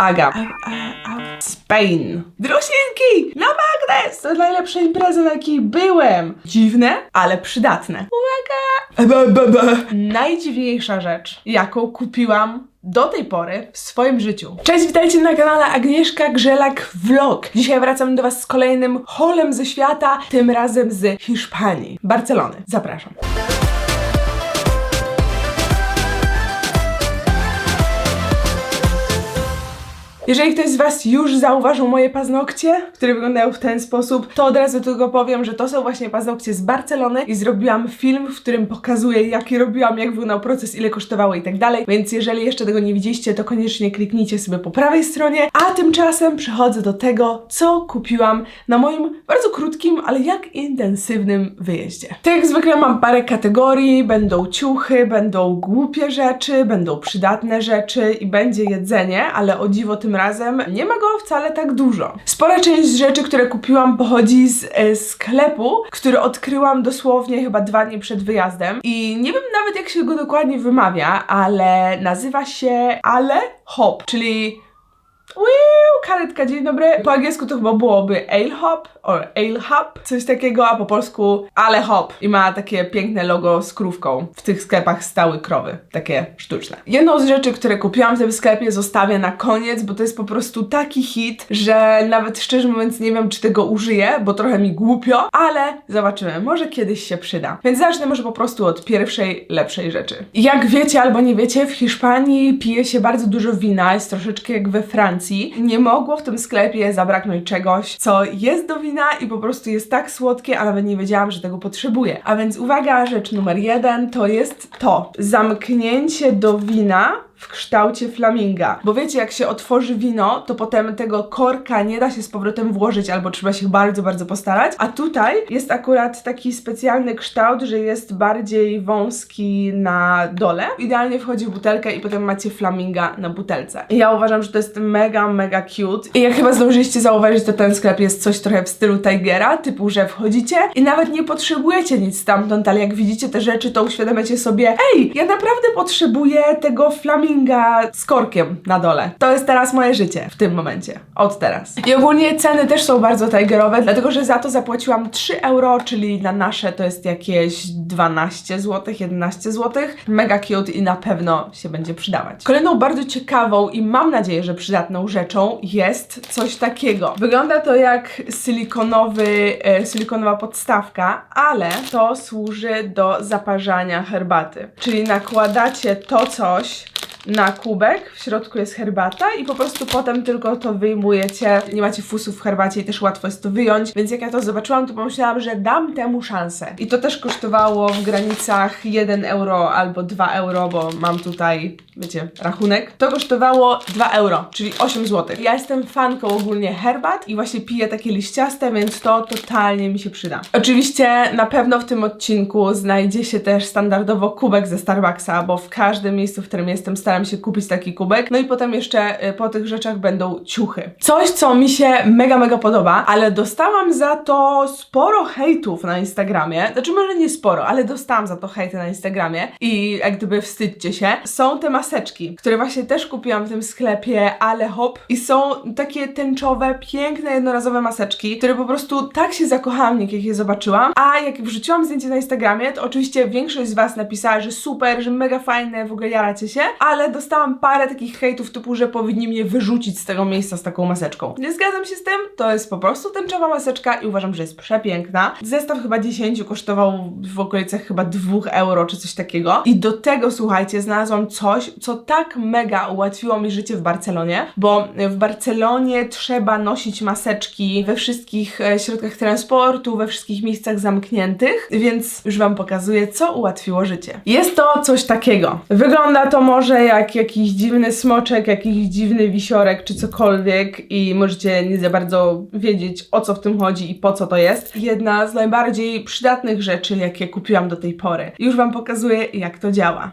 Aga. A, a, a, Spain. Drusinki! Na magnes! To najlepsza impreza, na jakiej byłem. Dziwne, ale przydatne. Uwaga! Ebe, be, be. Najdziwniejsza rzecz, jaką kupiłam do tej pory w swoim życiu. Cześć, witajcie na kanale Agnieszka Grzelak Vlog. Dzisiaj wracam do Was z kolejnym holem ze świata, tym razem z Hiszpanii, Barcelony. Zapraszam. Jeżeli ktoś z Was już zauważył moje paznokcie, które wyglądają w ten sposób, to od razu tylko powiem, że to są właśnie paznokcie z Barcelony i zrobiłam film, w którym pokazuję, jaki robiłam, jak wyglądał proces, ile kosztowało i tak dalej. Więc jeżeli jeszcze tego nie widzieliście, to koniecznie kliknijcie sobie po prawej stronie. A tymczasem przechodzę do tego, co kupiłam na moim bardzo krótkim, ale jak intensywnym wyjeździe. Tak jak zwykle mam parę kategorii, będą ciuchy, będą głupie rzeczy, będą przydatne rzeczy i będzie jedzenie, ale o dziwo tym razem nie ma go wcale tak dużo. Spora część rzeczy, które kupiłam pochodzi z e, sklepu, który odkryłam dosłownie chyba dwa dni przed wyjazdem i nie wiem nawet jak się go dokładnie wymawia, ale nazywa się Ale Hop, czyli Wiu, karetka, dzień dobry. Po angielsku to chyba byłoby ale hop or ale hop, coś takiego, a po polsku ale hop. I ma takie piękne logo z krówką. W tych sklepach stały krowy, takie sztuczne. Jedną z rzeczy, które kupiłam w tym sklepie zostawię na koniec, bo to jest po prostu taki hit, że nawet szczerze mówiąc nie wiem, czy tego użyję, bo trochę mi głupio, ale zobaczymy, może kiedyś się przyda. Więc zacznę może po prostu od pierwszej, lepszej rzeczy. Jak wiecie albo nie wiecie, w Hiszpanii pije się bardzo dużo wina, jest troszeczkę jak we Francji. Nie mogło w tym sklepie zabraknąć czegoś, co jest do wina i po prostu jest tak słodkie, a nawet nie wiedziałam, że tego potrzebuję. A więc uwaga, rzecz numer jeden to jest to. Zamknięcie do wina w kształcie flaminga. Bo wiecie, jak się otworzy wino, to potem tego korka nie da się z powrotem włożyć, albo trzeba się bardzo, bardzo postarać. A tutaj jest akurat taki specjalny kształt, że jest bardziej wąski na dole. Idealnie wchodzi w butelkę i potem macie flaminga na butelce. I ja uważam, że to jest mega, mega cute. I jak chyba zdążyliście zauważyć, to ten sklep jest coś trochę w stylu Tigera, typu, że wchodzicie i nawet nie potrzebujecie nic stamtąd, ale jak widzicie te rzeczy, to uświadamiacie sobie, ej, ja naprawdę potrzebuję tego flaminga z korkiem na dole. To jest teraz moje życie w tym momencie. Od teraz. I ogólnie ceny też są bardzo tigerowe, dlatego że za to zapłaciłam 3 euro, czyli na nasze to jest jakieś 12 zł, 11 zł. Mega cute i na pewno się będzie przydawać. Kolejną bardzo ciekawą i mam nadzieję, że przydatną rzeczą jest coś takiego. Wygląda to jak silikonowy, e, silikonowa podstawka, ale to służy do zaparzania herbaty. Czyli nakładacie to coś na kubek, w środku jest herbata i po prostu potem tylko to wyjmujecie. Nie macie fusów w herbacie i też łatwo jest to wyjąć, więc jak ja to zobaczyłam, to pomyślałam, że dam temu szansę. I to też kosztowało w granicach 1 euro albo 2 euro, bo mam tutaj, wiecie, rachunek. To kosztowało 2 euro, czyli 8 zł. Ja jestem fanką ogólnie herbat i właśnie piję takie liściaste, więc to totalnie mi się przyda. Oczywiście na pewno w tym odcinku znajdzie się też standardowo kubek ze Starbucksa, bo w każdym miejscu, w którym jestem, staram się kupić taki kubek. No i potem jeszcze y, po tych rzeczach będą ciuchy. Coś, co mi się mega, mega podoba, ale dostałam za to sporo hejtów na Instagramie. Znaczy może nie sporo, ale dostałam za to hejty na Instagramie i jak gdyby wstydźcie się. Są te maseczki, które właśnie też kupiłam w tym sklepie Ale Hop i są takie tęczowe, piękne, jednorazowe maseczki, które po prostu tak się zakochałam, w jak je zobaczyłam. A jak wrzuciłam zdjęcie na Instagramie, to oczywiście większość z Was napisała, że super, że mega fajne, w ogóle jaracie się, ale dostałam parę takich hejtów typu, że powinni mnie wyrzucić z tego miejsca z taką maseczką. Nie zgadzam się z tym, to jest po prostu tęczowa maseczka i uważam, że jest przepiękna. Zestaw chyba 10 kosztował w okolicach chyba 2 euro czy coś takiego. I do tego, słuchajcie, znalazłam coś, co tak mega ułatwiło mi życie w Barcelonie, bo w Barcelonie trzeba nosić maseczki we wszystkich e, środkach transportu, we wszystkich miejscach zamkniętych, więc już Wam pokazuję, co ułatwiło życie. Jest to coś takiego. Wygląda to może jak jakiś dziwny smoczek, jakiś dziwny wisiorek czy cokolwiek i możecie nie za bardzo wiedzieć o co w tym chodzi i po co to jest. Jedna z najbardziej przydatnych rzeczy, jakie kupiłam do tej pory. Już Wam pokazuję, jak to działa.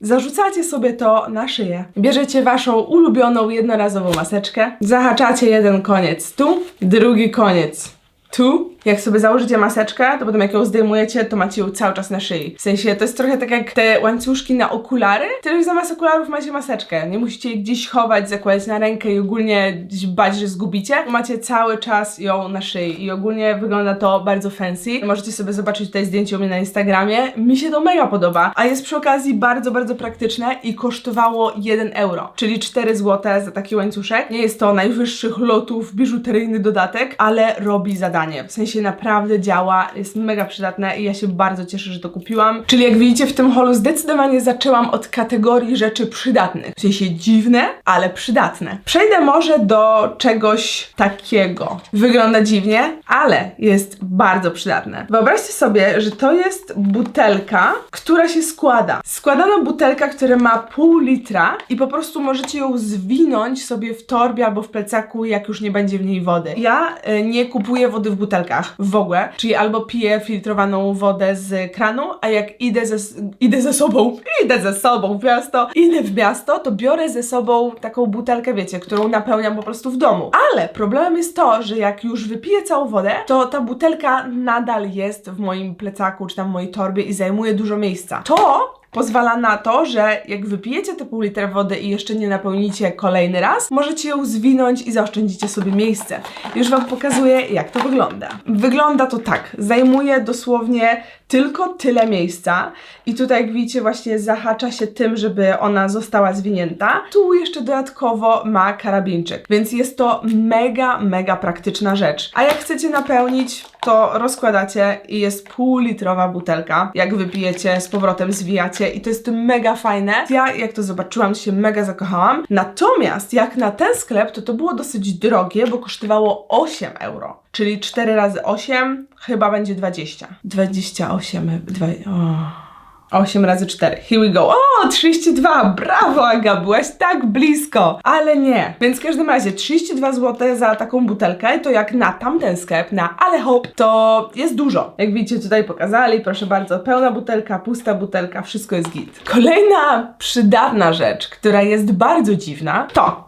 Zarzucacie sobie to na szyję. Bierzecie waszą ulubioną jednorazową maseczkę, zahaczacie jeden koniec tu, drugi koniec tu Jak sobie założycie maseczkę, to potem jak ją zdejmujecie, to macie ją cały czas na szyi. W sensie to jest trochę tak jak te łańcuszki na okulary, tylko zamiast okularów macie maseczkę. Nie musicie jej gdzieś chować, zakładać na rękę i ogólnie gdzieś bać, że zgubicie. Macie cały czas ją na szyi i ogólnie wygląda to bardzo fancy. Możecie sobie zobaczyć tutaj zdjęcie u mnie na Instagramie. Mi się to mega podoba, a jest przy okazji bardzo, bardzo praktyczne i kosztowało 1 euro, czyli 4 zł za taki łańcuszek. Nie jest to najwyższych lotów biżuteryjny dodatek, ale robi zadanie. W sensie naprawdę działa, jest mega przydatne i ja się bardzo cieszę, że to kupiłam. Czyli jak widzicie w tym holu zdecydowanie zaczęłam od kategorii rzeczy przydatnych. W sensie dziwne, ale przydatne. Przejdę może do czegoś takiego. Wygląda dziwnie, ale jest bardzo przydatne. Wyobraźcie sobie, że to jest butelka, która się składa. Składana butelka, która ma pół litra i po prostu możecie ją zwinąć sobie w torbie albo w plecaku, jak już nie będzie w niej wody. Ja y, nie kupuję wody w butelkach w ogóle, czyli albo piję filtrowaną wodę z kranu, a jak idę ze, idę ze sobą, idę ze sobą w miasto, idę w miasto, to biorę ze sobą taką butelkę, wiecie, którą napełniam po prostu w domu. Ale problemem jest to, że jak już wypiję całą wodę, to ta butelka nadal jest w moim plecaku czy tam mojej torbie i zajmuje dużo miejsca. To pozwala na to, że jak wypijecie te pół litra wody i jeszcze nie napełnicie kolejny raz, możecie ją zwinąć i zaoszczędzicie sobie miejsce. Już Wam pokazuję, jak to wygląda. Wygląda to tak. Zajmuje dosłownie tylko tyle miejsca i tutaj jak widzicie właśnie zahacza się tym, żeby ona została zwinięta. Tu jeszcze dodatkowo ma karabinczyk, więc jest to mega, mega praktyczna rzecz. A jak chcecie napełnić, to rozkładacie i jest półlitrowa butelka. Jak wypijecie, z powrotem zwijacie i to jest mega fajne. Ja jak to zobaczyłam, się mega zakochałam. Natomiast jak na ten sklep, to to było dosyć drogie, bo kosztowało 8 euro. Czyli 4 razy 8 chyba będzie 20. 28, dwa, o. 8 razy 4. Here we go. O, 32! Brawo, Aga, byłaś tak blisko. Ale nie. Więc w każdym razie 32 zł za taką butelkę, to jak na tamten sklep, na Ale Hop, to jest dużo. Jak widzicie, tutaj pokazali, proszę bardzo, pełna butelka, pusta butelka, wszystko jest git. Kolejna przydatna rzecz, która jest bardzo dziwna, to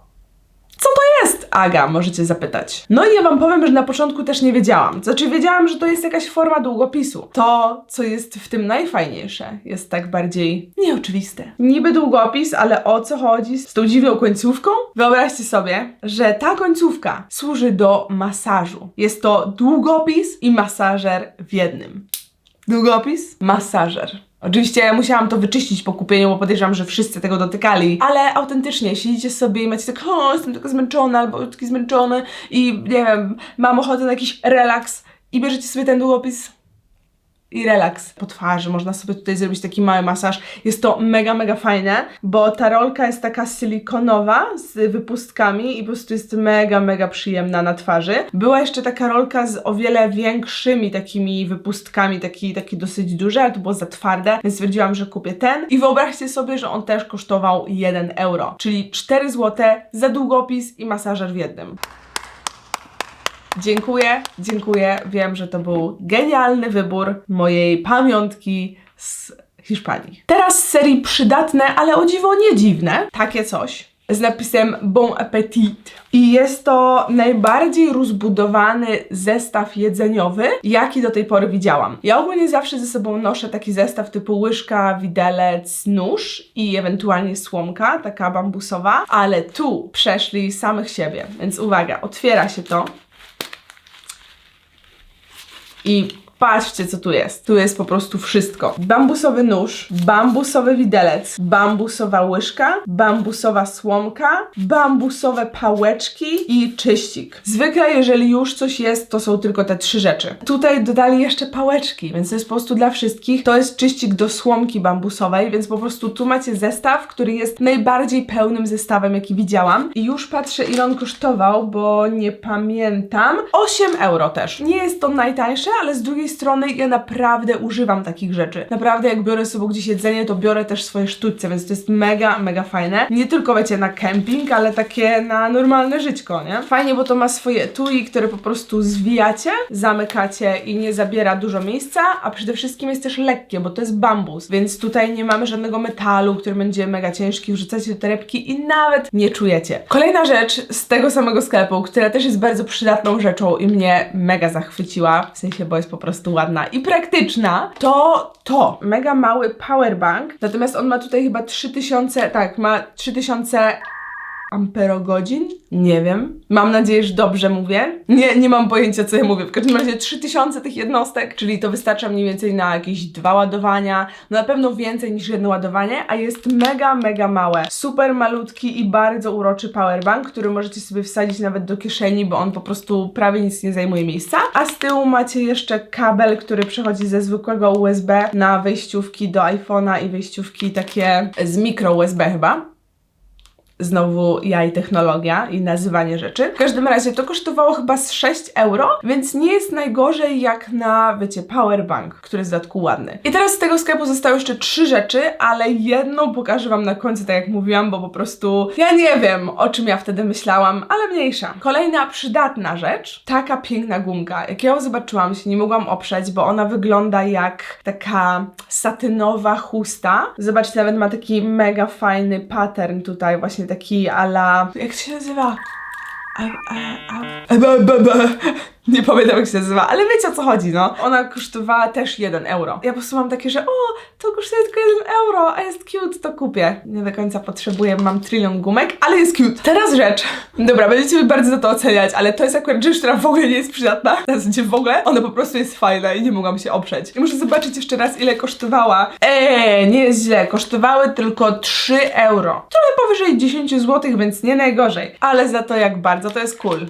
co to jest, Aga? Możecie zapytać. No i ja wam powiem, że na początku też nie wiedziałam. Znaczy, wiedziałam, że to jest jakaś forma długopisu. To, co jest w tym najfajniejsze, jest tak bardziej nieoczywiste. Niby długopis, ale o co chodzi z tą dziwną końcówką? Wyobraźcie sobie, że ta końcówka służy do masażu. Jest to długopis i masażer w jednym. Długopis, masażer. Oczywiście musiałam to wyczyścić po kupieniu, bo podejrzewam, że wszyscy tego dotykali, ale autentycznie siedzicie sobie i macie tak, o, jestem taka zmęczona albo taki zmęczony i nie wiem, mam ochotę na jakiś relaks i bierzecie sobie ten długopis i relaks po twarzy. Można sobie tutaj zrobić taki mały masaż. Jest to mega, mega fajne, bo ta rolka jest taka silikonowa z wypustkami i po prostu jest mega, mega przyjemna na twarzy. Była jeszcze taka rolka z o wiele większymi takimi wypustkami, taki, taki dosyć duży, ale to było za twarde, więc stwierdziłam, że kupię ten. I wyobraźcie sobie, że on też kosztował 1 euro, czyli 4 zł za długopis i masażer w jednym. Dziękuję, dziękuję. Wiem, że to był genialny wybór mojej pamiątki z Hiszpanii. Teraz z serii przydatne, ale o dziwo nie dziwne. Takie coś z napisem Bon Appetit. I jest to najbardziej rozbudowany zestaw jedzeniowy, jaki do tej pory widziałam. Ja ogólnie zawsze ze sobą noszę taki zestaw typu łyżka, widelec, nóż i ewentualnie słomka, taka bambusowa, ale tu przeszli samych siebie. Więc uwaga, otwiera się to. I patrzcie, co tu jest. Tu jest po prostu wszystko. Bambusowy nóż, bambusowy widelec, bambusowa łyżka, bambusowa słomka, bambusowe pałeczki i czyścik. Zwykle, jeżeli już coś jest, to są tylko te trzy rzeczy. Tutaj dodali jeszcze pałeczki, więc to jest po prostu dla wszystkich. To jest czyścik do słomki bambusowej, więc po prostu tu macie zestaw, który jest najbardziej pełnym zestawem, jaki widziałam. I już patrzę, ile on kosztował, bo nie pamiętam. 8 euro też. Nie jest to najtańsze, ale z drugiej drugiej strony ja naprawdę używam takich rzeczy. Naprawdę jak biorę sobie gdzieś jedzenie, to biorę też swoje sztućce, więc to jest mega, mega fajne. Nie tylko wiecie na kemping, ale takie na normalne żyćko, nie? Fajnie, bo to ma swoje etui, które po prostu zwijacie, zamykacie i nie zabiera dużo miejsca, a przede wszystkim jest też lekkie, bo to jest bambus, więc tutaj nie mamy żadnego metalu, który będzie mega ciężki, wrzucacie do torebki i nawet nie czujecie. Kolejna rzecz z tego samego sklepu, która też jest bardzo przydatną rzeczą i mnie mega zachwyciła, w sensie, bo jest po prostu ładna i praktyczna, to to. Mega mały powerbank, natomiast on ma tutaj chyba 3000, tak, ma 3000 amperogodzin? Nie wiem. Mam nadzieję, że dobrze mówię. Nie, nie mam pojęcia, co ja mówię. W każdym razie 3000 tych jednostek, czyli to wystarcza mniej więcej na jakieś dwa ładowania. No na pewno więcej niż jedno ładowanie, a jest mega, mega małe. Super malutki i bardzo uroczy powerbank, który możecie sobie wsadzić nawet do kieszeni, bo on po prostu prawie nic nie zajmuje miejsca. A z tyłu macie jeszcze kabel, który przechodzi ze zwykłego USB na wejściówki do iPhone'a i wejściówki takie z mikro USB chyba. Znowu ja i technologia i nazywanie rzeczy. W każdym razie to kosztowało chyba z 6 euro, więc nie jest najgorzej jak na, wiecie, powerbank, który jest w dodatku ładny. I teraz z tego sklepu zostały jeszcze trzy rzeczy, ale jedną pokażę wam na końcu, tak jak mówiłam, bo po prostu ja nie wiem, o czym ja wtedy myślałam, ale mniejsza. Kolejna przydatna rzecz, taka piękna gumka. Jak ja ją zobaczyłam, się nie mogłam oprzeć, bo ona wygląda jak taka satynowa chusta. Zobaczcie, nawet ma taki mega fajny pattern tutaj, właśnie taki ala... Jak to się nazywa? Nie pamiętam jak się nazywa, ale wiecie o co chodzi, no. Ona kosztowała też 1 euro. Ja po prostu mam takie, że o, to kosztuje tylko 1 euro, a jest cute, to kupię. Nie do końca potrzebuję, mam trylion gumek, ale jest cute. Teraz rzecz. Dobra, będziecie mnie bardzo za to oceniać, ale to jest akurat rzecz, która w ogóle nie jest przydatna. W zasadzie w ogóle. Ona po prostu jest fajna i nie mogłam się oprzeć. I muszę zobaczyć jeszcze raz, ile kosztowała. Eee, nie jest źle. Kosztowały tylko 3 euro. Trochę powyżej 10 zł, więc nie najgorzej. Ale za to jak bardzo to jest cool.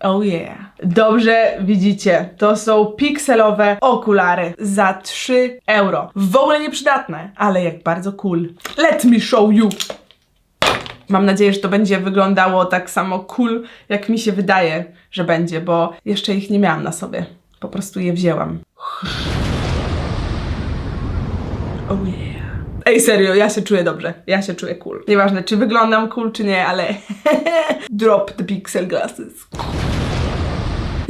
Oh yeah. Dobrze widzicie, to są pikselowe okulary za 3 euro. W ogóle nieprzydatne, ale jak bardzo cool. Let me show you. Mam nadzieję, że to będzie wyglądało tak samo cool, jak mi się wydaje, że będzie, bo jeszcze ich nie miałam na sobie. Po prostu je wzięłam. Oh yeah. Ej, serio, ja się czuję dobrze. Ja się czuję cool. Nieważne, czy wyglądam cool, czy nie, ale drop the pixel glasses.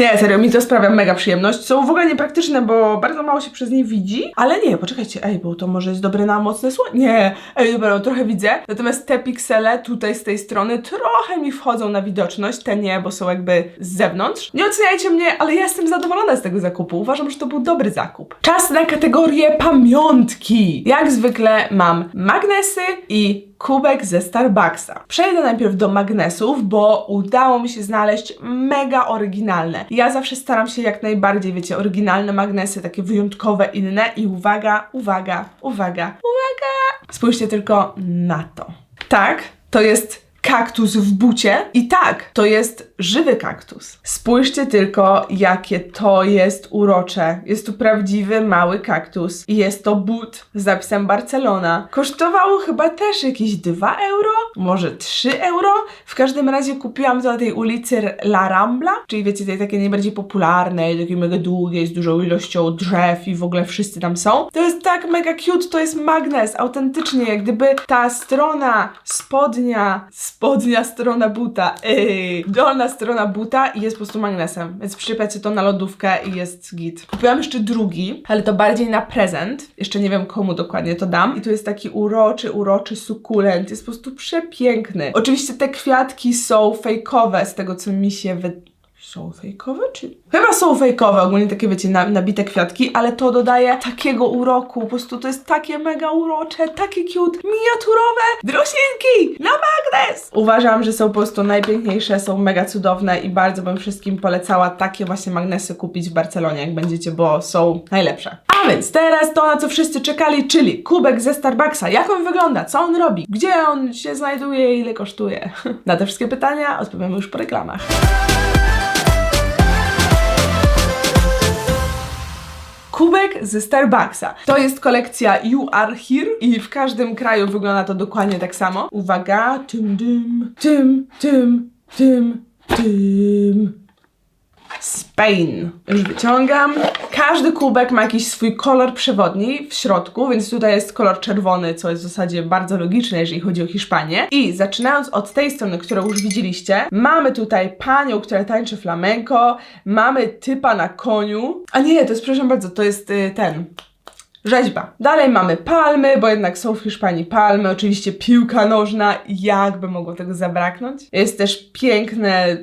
Nie, serio, mi to sprawia mega przyjemność. Są w ogóle niepraktyczne, bo bardzo mało się przez nie widzi. Ale nie, poczekajcie, ej, bo to może jest dobre na mocne słońce. Nie, ej, dobra, no, trochę widzę. Natomiast te piksele tutaj z tej strony trochę mi wchodzą na widoczność. Te nie, bo są jakby z zewnątrz. Nie oceniajcie mnie, ale ja jestem zadowolona z tego zakupu. Uważam, że to był dobry zakup. Czas na kategorię pamiątki. Jak zwykle mam magnesy i kubek ze Starbucksa. Przejdę najpierw do magnesów, bo udało mi się znaleźć mega oryginalne. Ja zawsze staram się jak najbardziej, wiecie, oryginalne magnesy, takie wyjątkowe, inne i uwaga, uwaga, uwaga, uwaga! Spójrzcie tylko na to. Tak, to jest kaktus w bucie i tak, to jest żywy kaktus. Spójrzcie tylko, jakie to jest urocze. Jest tu prawdziwy mały kaktus i jest to but z napisem Barcelona. Kosztowało chyba też jakieś 2 euro, może 3 euro. W każdym razie kupiłam to na tej ulicy La Rambla, czyli wiecie, tej takiej najbardziej popularnej, takiej mega długiej, z dużą ilością drzew i w ogóle wszyscy tam są. To jest tak mega cute, to jest magnes, autentycznie, jak gdyby ta strona spodnia, spodnia strona buta, ej, dolna strona buta i jest po prostu magnesem, więc przyczepiacie to na lodówkę i jest git. Kupiłam jeszcze drugi, ale to bardziej na prezent, jeszcze nie wiem komu dokładnie to dam i tu jest taki uroczy, uroczy sukulent, jest po prostu przepiękny. Oczywiście te kwiatki są fejkowe z tego co mi się wydaje. Są fejkowe, czy? Chyba są fejkowe, ogólnie takie wiecie, na, nabite kwiatki, ale to dodaje takiego uroku, po prostu to jest takie mega urocze, takie cute, miniaturowe drosinki na magnes! Uważam, że są po prostu najpiękniejsze, są mega cudowne i bardzo bym wszystkim polecała takie właśnie magnesy kupić w Barcelonie, jak będziecie, bo są najlepsze. A więc teraz to, na co wszyscy czekali, czyli kubek ze Starbucksa. Jak on wygląda? Co on robi? Gdzie on się znajduje? Ile kosztuje? Na te wszystkie pytania odpowiemy już po reklamach. Kubek ze Starbucksa. To jest kolekcja You Are Here i w każdym kraju wygląda to dokładnie tak samo. Uwaga, tym, tym, tym, tym, tym, tym. Spain. Już wyciągam. Każdy kubek ma jakiś swój kolor przewodni w środku, więc tutaj jest kolor czerwony, co jest w zasadzie bardzo logiczne, jeżeli chodzi o Hiszpanię. I zaczynając od tej strony, którą już widzieliście, mamy tutaj panią, która tańczy flamenco, mamy typa na koniu. A nie, to jest, przepraszam bardzo, to jest y, ten. Rzeźba. Dalej mamy palmy, bo jednak są w Hiszpanii palmy, oczywiście piłka nożna, jakby mogło tego zabraknąć. Jest też piękne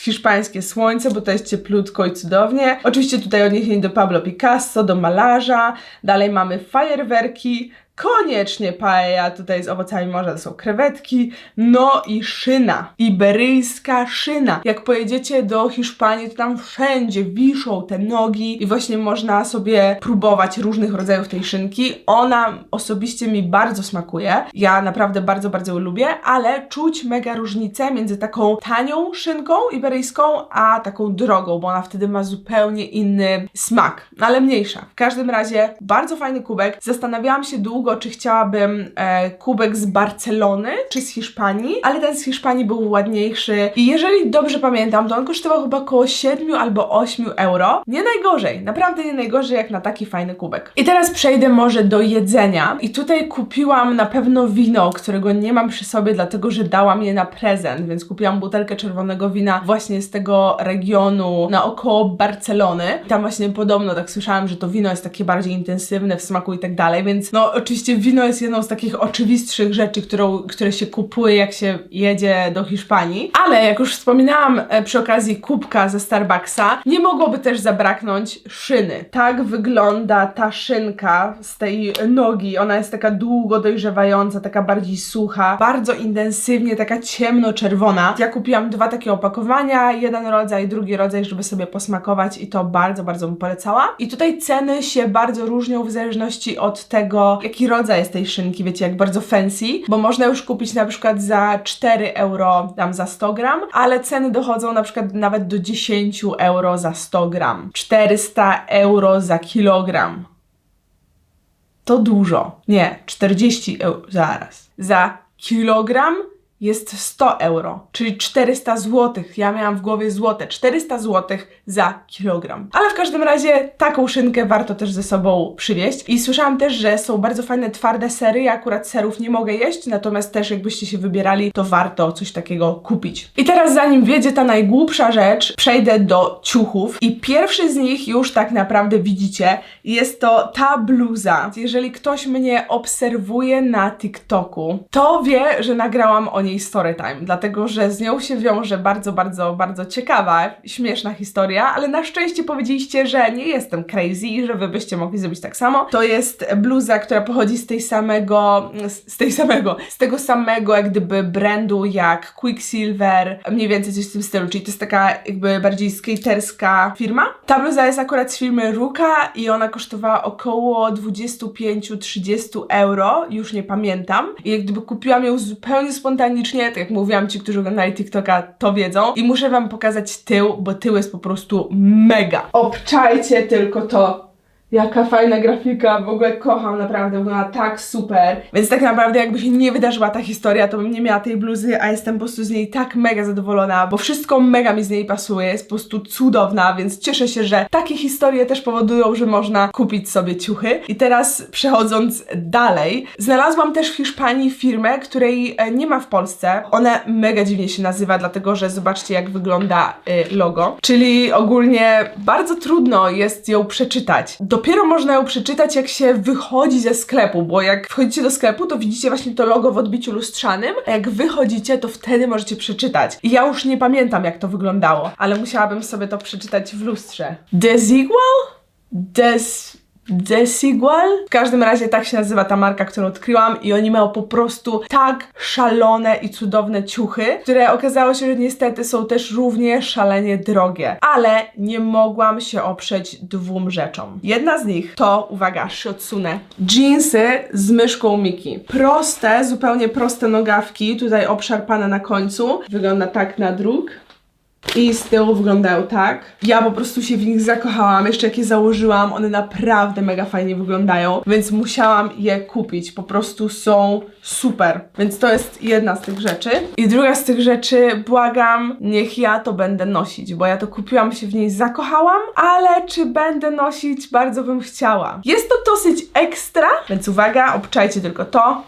hiszpańskie słońce, bo to jest cieplutko i cudownie. Oczywiście tutaj odniesienie do Pablo Picasso, do malarza. Dalej mamy fajerwerki, koniecznie paella, tutaj z owocami morza to są krewetki, no i szyna, iberyjska szyna. Jak pojedziecie do Hiszpanii, to tam wszędzie wiszą te nogi i właśnie można sobie próbować różnych rodzajów tej szynki. Ona osobiście mi bardzo smakuje. Ja naprawdę bardzo, bardzo lubię, ale czuć mega różnicę między taką tanią szynką iberyjską, a taką drogą, bo ona wtedy ma zupełnie inny smak, ale mniejsza. W każdym razie bardzo fajny kubek. Zastanawiałam się długo, czy chciałabym e, kubek z Barcelony, czy z Hiszpanii, ale ten z Hiszpanii był ładniejszy i jeżeli dobrze pamiętam, to on kosztował chyba około 7 albo 8 euro. Nie najgorzej, naprawdę nie najgorzej jak na taki fajny kubek. I teraz przejdę może do jedzenia i tutaj kupiłam na pewno wino, którego nie mam przy sobie, dlatego że dałam je na prezent, więc kupiłam butelkę czerwonego wina właśnie z tego regionu naokoło Barcelony. Tam właśnie podobno tak słyszałam, że to wino jest takie bardziej intensywne w smaku i tak dalej, więc no oczywiście wino jest jedną z takich oczywistszych rzeczy, którą, które się kupuje jak się jedzie do Hiszpanii, ale jak już wspominałam e, przy okazji kubka ze Starbucksa, nie mogłoby też zabraknąć szyny. Tak wygląda ta szynka z tej nogi. Ona jest taka długo dojrzewająca, taka bardziej sucha, bardzo intensywnie, taka ciemno-czerwona. Ja kupiłam dwa takie opakowania, jeden rodzaj, drugi rodzaj, żeby sobie posmakować i to bardzo, bardzo bym polecała. I tutaj ceny się bardzo różnią w zależności od tego, jaki rodzaj jest tej szynki, wiecie, jak bardzo fancy, bo można już kupić na przykład za 4 euro tam za 100 gram, ale ceny dochodzą na przykład nawet do 10 euro za 100 gram. 400 euro za kilogram. To dużo. Nie, 40 euro. Zaraz. Za kilogram jest 100 euro, czyli 400 zł. Ja miałam w głowie złote. 400 zł za kilogram. Ale w każdym razie taką szynkę warto też ze sobą przywieźć. I słyszałam też, że są bardzo fajne twarde sery. Ja akurat serów nie mogę jeść, natomiast też jakbyście się wybierali, to warto coś takiego kupić. I teraz zanim wiedzie ta najgłupsza rzecz, przejdę do ciuchów. I pierwszy z nich już tak naprawdę widzicie, jest to ta bluza. Jeżeli ktoś mnie obserwuje na TikToku, to wie, że nagrałam o niej storytime, dlatego że z nią się wiąże bardzo, bardzo, bardzo ciekawa, śmieszna historia, ale na szczęście powiedzieliście, że nie jestem crazy i że wy byście mogli zrobić tak samo. To jest bluza, która pochodzi z tej samego, z tej samego, z tego samego jak gdyby brandu jak Quicksilver, mniej więcej coś w tym stylu, czyli to jest taka jakby bardziej skaterska firma. Ta bluza jest akurat z firmy Ruka i ona kosztowała około 25-30 euro, już nie pamiętam. I jak gdyby kupiłam ją zupełnie spontanicznie, tak jak mówiłam ci, którzy oglądali TikToka, to wiedzą. I muszę wam pokazać tył, bo tył jest po prostu mega. Obczajcie tylko to. Jaka fajna grafika, w ogóle kocham, naprawdę, wygląda tak super. Więc tak naprawdę jakby się nie wydarzyła ta historia, to bym nie miała tej bluzy, a jestem po prostu z niej tak mega zadowolona, bo wszystko mega mi z niej pasuje, jest po prostu cudowna, więc cieszę się, że takie historie też powodują, że można kupić sobie ciuchy. I teraz przechodząc dalej, znalazłam też w Hiszpanii firmę, której e, nie ma w Polsce. Ona mega dziwnie się nazywa, dlatego że zobaczcie jak wygląda y, logo. Czyli ogólnie bardzo trudno jest ją przeczytać. Dopiero można ją przeczytać, jak się wychodzi ze sklepu, bo jak wchodzicie do sklepu, to widzicie właśnie to logo w odbiciu lustrzanym, a jak wychodzicie, to wtedy możecie przeczytać. I ja już nie pamiętam, jak to wyglądało, ale musiałabym sobie to przeczytać w lustrze. Desigual? Des... Desigual? W każdym razie tak się nazywa ta marka, którą odkryłam i oni mają po prostu tak szalone i cudowne ciuchy, które okazało się, że niestety są też równie szalenie drogie. Ale nie mogłam się oprzeć dwóm rzeczom. Jedna z nich to, uwaga, odsunę, jeansy z myszką Miki. Proste, zupełnie proste nogawki, tutaj obszarpane na końcu. Wygląda tak na druk. I z tyłu wyglądają tak. Ja po prostu się w nich zakochałam, jeszcze jak je założyłam, one naprawdę mega fajnie wyglądają, więc musiałam je kupić. Po prostu są super. Więc to jest jedna z tych rzeczy. I druga z tych rzeczy, błagam, niech ja to będę nosić, bo ja to kupiłam, się w niej zakochałam, ale czy będę nosić, bardzo bym chciała. Jest to dosyć ekstra, więc uwaga, obczajcie tylko to.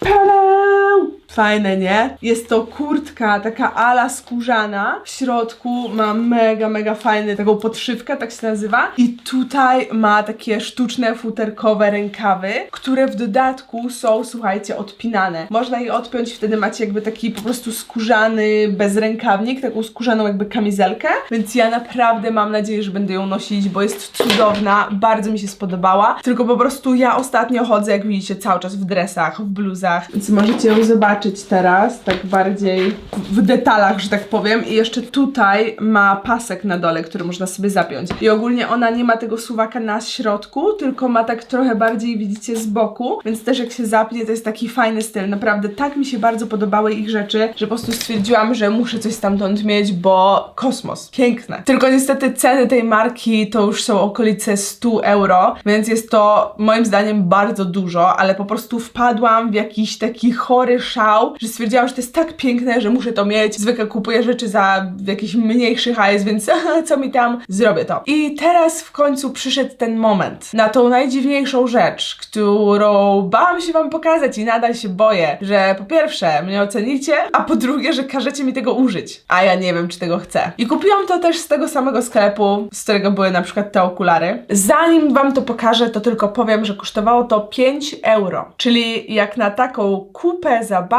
Tadam! Fajne, nie? Jest to kurtka taka ala skórzana. W środku ma mega, mega fajny, taką podszywkę, tak się nazywa. I tutaj ma takie sztuczne, futerkowe rękawy, które w dodatku są, słuchajcie, odpinane. Można je odpiąć, wtedy macie jakby taki po prostu skórzany bezrękawnik, taką skórzaną jakby kamizelkę. Więc ja naprawdę mam nadzieję, że będę ją nosić, bo jest cudowna, bardzo mi się spodobała. Tylko po prostu ja ostatnio chodzę, jak widzicie, cały czas w dresach, w bluzach, więc możecie ją zobaczyć teraz, tak bardziej w detalach, że tak powiem. I jeszcze tutaj ma pasek na dole, który można sobie zapiąć. I ogólnie ona nie ma tego suwaka na środku, tylko ma tak trochę bardziej, widzicie, z boku, więc też jak się zapnie, to jest taki fajny styl. Naprawdę tak mi się bardzo podobały ich rzeczy, że po prostu stwierdziłam, że muszę coś stamtąd mieć, bo kosmos. Piękne. Tylko niestety ceny tej marki to już są okolice 100 euro, więc jest to moim zdaniem bardzo dużo, ale po prostu wpadłam w jakiś taki chory szał, że stwierdziłam, że to jest tak piękne, że muszę to mieć. Zwykle kupuję rzeczy za jakiś mniejszy hajs, więc co mi tam, zrobię to. I teraz w końcu przyszedł ten moment na tą najdziwniejszą rzecz, którą bałam się wam pokazać i nadal się boję, że po pierwsze mnie ocenicie, a po drugie, że każecie mi tego użyć, a ja nie wiem, czy tego chcę. I kupiłam to też z tego samego sklepu, z którego były na przykład te okulary. Zanim wam to pokażę, to tylko powiem, że kosztowało to 5 euro, czyli jak na taką kupę zabawy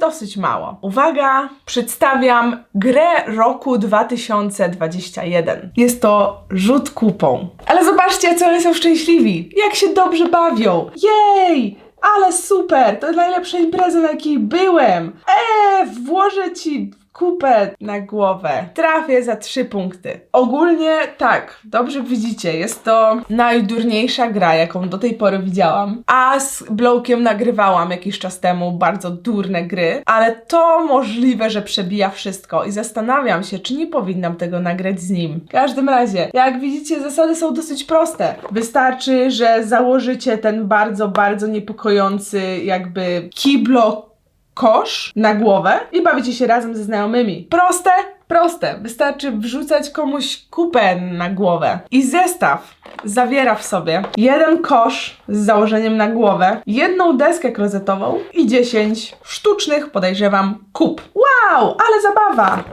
dosyć mało. Uwaga, przedstawiam grę roku 2021. Jest to rzut kupą. Ale zobaczcie, co oni są szczęśliwi. Jak się dobrze bawią. Jej! Ale super! To najlepsza impreza, na jakiej byłem! Eee, włożę ci kupę na głowę. Trafię za trzy punkty. Ogólnie tak, dobrze widzicie, jest to najdurniejsza gra, jaką do tej pory widziałam. A z Blowkiem nagrywałam jakiś czas temu bardzo durne gry, ale to możliwe, że przebija wszystko i zastanawiam się, czy nie powinnam tego nagrać z nim. W każdym razie, jak widzicie, zasady są dosyć proste. Wystarczy, że założycie ten bardzo, bardzo niepokojący jakby kiblo kosz na głowę i bawicie się razem ze znajomymi. Proste? Proste. Wystarczy wrzucać komuś kupę na głowę. I zestaw zawiera w sobie jeden kosz z założeniem na głowę, jedną deskę klozetową i 10 sztucznych, podejrzewam, kup. Wow, ale zabawa!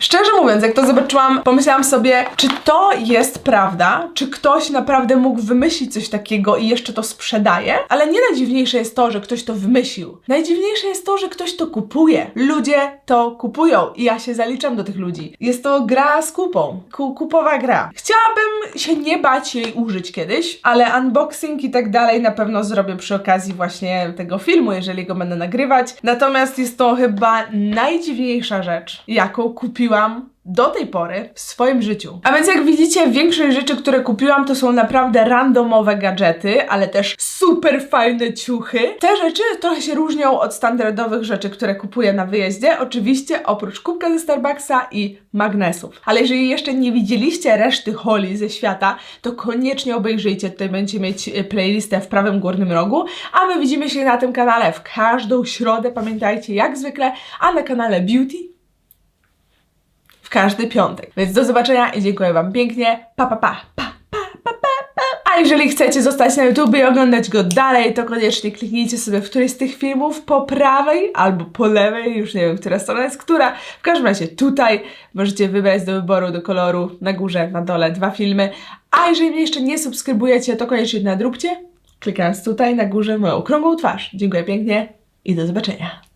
Szczerze mówiąc, jak to zobaczyłam, pomyślałam sobie, czy to jest prawda, czy ktoś naprawdę mógł wymyślić coś takiego i jeszcze to sprzedaje, ale nie najdziwniejsze jest to, że ktoś to wymyślił. Najdziwniejsze jest to, że ktoś to kupuje. Ludzie to kupują i ja się zaliczam do tych ludzi. Jest to gra z kupą, Ku kupowa gra. Chciałabym się nie bać jej użyć kiedyś, ale unboxing i tak dalej na pewno zrobię przy okazji właśnie tego filmu, jeżeli go będę nagrywać. Natomiast jest to chyba najdziwniejsza rzecz, jaką kupiłam do tej pory w swoim życiu. A więc jak widzicie, większość rzeczy, które kupiłam, to są naprawdę randomowe gadżety, ale też super fajne ciuchy. Te rzeczy trochę się różnią od standardowych rzeczy, które kupuję na wyjeździe, oczywiście oprócz kubka ze Starbucksa i magnesów. Ale jeżeli jeszcze nie widzieliście reszty holi ze świata, to koniecznie obejrzyjcie, tutaj będziecie mieć y, playlistę w prawym górnym rogu, a my widzimy się na tym kanale w każdą środę, pamiętajcie, jak zwykle, a na kanale Beauty w każdy piątek. Więc do zobaczenia i dziękuję Wam pięknie. Pa, pa, pa, pa. A jeżeli chcecie zostać na YouTube i oglądać go dalej, to koniecznie kliknijcie sobie w któryś z tych filmów po prawej albo po lewej, już nie wiem, która strona jest która. W każdym razie tutaj możecie wybrać do wyboru, do koloru, na górze, na dole dwa filmy. A jeżeli mnie jeszcze nie subskrybujecie, to koniecznie nadróbcie, klikając tutaj na górze moją okrągłą twarz. Dziękuję pięknie i do zobaczenia.